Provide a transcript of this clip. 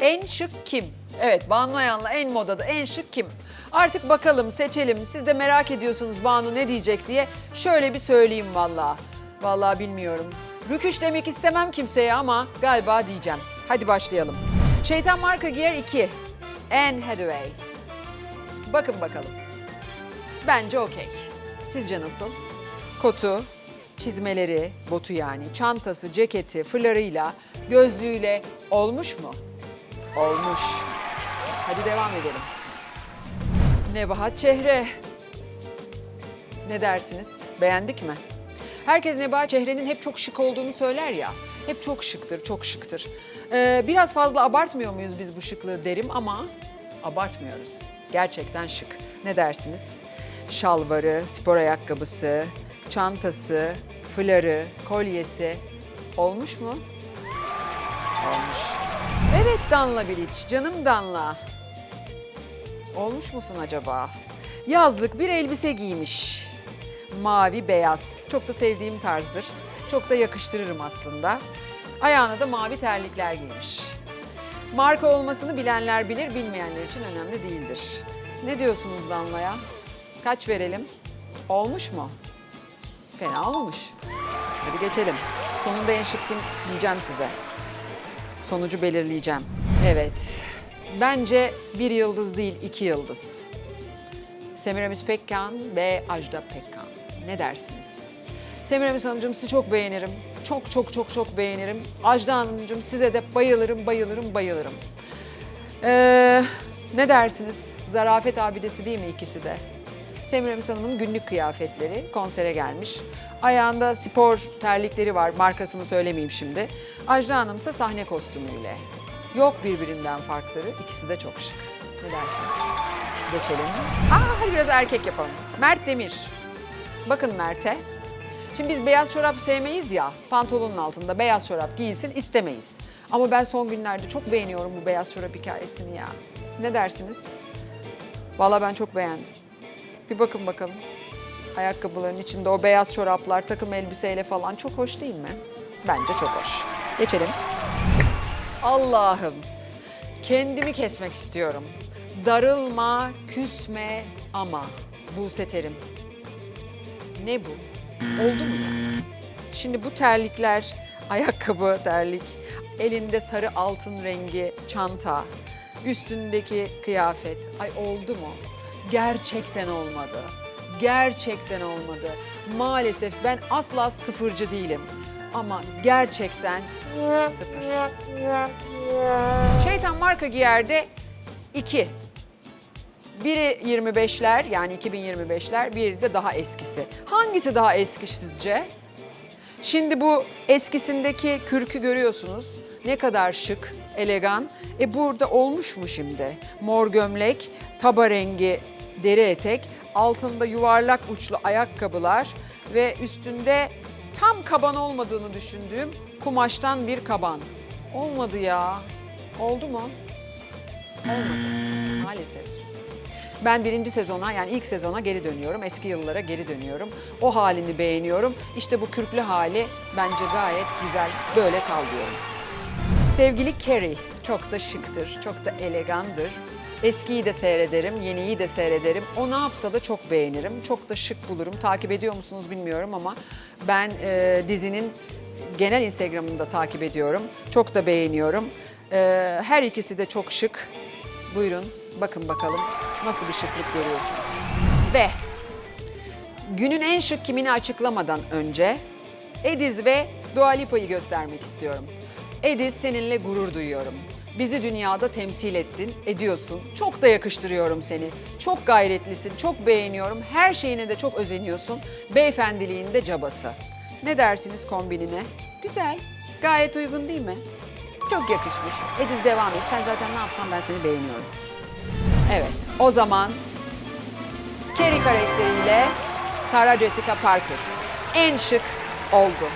En şık kim? Evet Banu Ayan'la en modada en şık kim? Artık bakalım seçelim. Siz de merak ediyorsunuz Banu ne diyecek diye. Şöyle bir söyleyeyim valla. Valla bilmiyorum. Rüküş demek istemem kimseye ama galiba diyeceğim. Hadi başlayalım. Şeytan Marka Giyer 2. Anne Hathaway. Bakın bakalım. Bence okey. Sizce nasıl? Kotu, çizmeleri, botu yani, çantası, ceketi, fırlarıyla, gözlüğüyle olmuş mu? Olmuş. Hadi devam edelim. Nebahat Çehre. Ne dersiniz? Beğendik mi? Herkes Nebahat Çehre'nin hep çok şık olduğunu söyler ya. Hep çok şıktır, çok şıktır. Ee, biraz fazla abartmıyor muyuz biz bu şıklığı derim ama abartmıyoruz. Gerçekten şık. Ne dersiniz? Şalvarı, spor ayakkabısı, çantası, fıları, kolyesi olmuş mu? Olmuş. Evet Danla Bilic, canım Danla. Olmuş musun acaba? Yazlık bir elbise giymiş. Mavi beyaz. Çok da sevdiğim tarzdır. Çok da yakıştırırım aslında. Ayağına da mavi terlikler giymiş. Marka olmasını bilenler bilir, bilmeyenler için önemli değildir. Ne diyorsunuz Danla'ya? Kaç verelim? Olmuş mu? Fena olmamış. Hadi geçelim. Sonunda en şıkkın diyeceğim size. Sonucu belirleyeceğim. Evet. Bence bir yıldız değil, iki yıldız. Semiramis Pekkan ve Ajda Pekkan. Ne dersiniz? Semiramis Hanımcığım sizi çok beğenirim. Çok çok çok çok beğenirim. Ajda Hanımcığım size de bayılırım, bayılırım, bayılırım. Ee, ne dersiniz? Zarafet abidesi değil mi ikisi de? Semiramis Hanım'ın günlük kıyafetleri konsere gelmiş. Ayağında spor terlikleri var, markasını söylemeyeyim şimdi. Ajda Hanım ise sahne kostümüyle. Yok birbirinden farkları, ikisi de çok şık. Ne dersiniz? Geçelim. Aa, hadi biraz erkek yapalım. Mert Demir. Bakın Mert'e. Şimdi biz beyaz çorap sevmeyiz ya, pantolonun altında beyaz çorap giyilsin istemeyiz. Ama ben son günlerde çok beğeniyorum bu beyaz çorap hikayesini ya. Ne dersiniz? Vallahi ben çok beğendim. Bir bakın bakalım. Ayakkabıların içinde o beyaz çoraplar, takım elbiseyle falan çok hoş değil mi? Bence çok hoş. Geçelim. Allah'ım. Kendimi kesmek istiyorum. Darılma, küsme ama. Buse Terim. Ne bu? Oldu mu ya? Şimdi bu terlikler, ayakkabı terlik, elinde sarı altın rengi çanta, üstündeki kıyafet. Ay oldu mu? Gerçekten olmadı. Gerçekten olmadı. Maalesef ben asla sıfırcı değilim. Ama gerçekten sıfır. Şeytan marka giyerde 2. Biri 25'ler yani 2025'ler, biri de daha eskisi. Hangisi daha eski sizce? Şimdi bu eskisindeki kürkü görüyorsunuz. Ne kadar şık, elegan. E burada olmuş mu şimdi? Mor gömlek, taba rengi deri etek, altında yuvarlak uçlu ayakkabılar ve üstünde tam kaban olmadığını düşündüğüm kumaştan bir kaban. Olmadı ya. Oldu mu? Olmadı. Maalesef. Ben birinci sezona yani ilk sezona geri dönüyorum. Eski yıllara geri dönüyorum. O halini beğeniyorum. İşte bu kürklü hali bence gayet güzel. Böyle kal diyorum. Sevgili Carrie çok da şıktır, çok da elegandır. Eskiyi de seyrederim, yeniyi de seyrederim. O ne yapsa da çok beğenirim. Çok da şık bulurum. Takip ediyor musunuz bilmiyorum ama ben e, dizinin genel Instagram'ını da takip ediyorum. Çok da beğeniyorum. E, her ikisi de çok şık. Buyurun bakın bakalım nasıl bir şıklık görüyorsunuz. Ve günün en şık kimini açıklamadan önce Ediz ve Dua Lipa'yı göstermek istiyorum. Ediz seninle gurur duyuyorum. Bizi dünyada temsil ettin, ediyorsun. Çok da yakıştırıyorum seni. Çok gayretlisin, çok beğeniyorum. Her şeyine de çok özeniyorsun. Beyefendiliğin de cabası. Ne dersiniz kombinine? Güzel, gayet uygun değil mi? Çok yakışmış. Ediz devam et. Sen zaten ne yapsan ben seni beğeniyorum. Evet, o zaman Carrie karakteriyle Sarah Jessica Parker en şık oldu.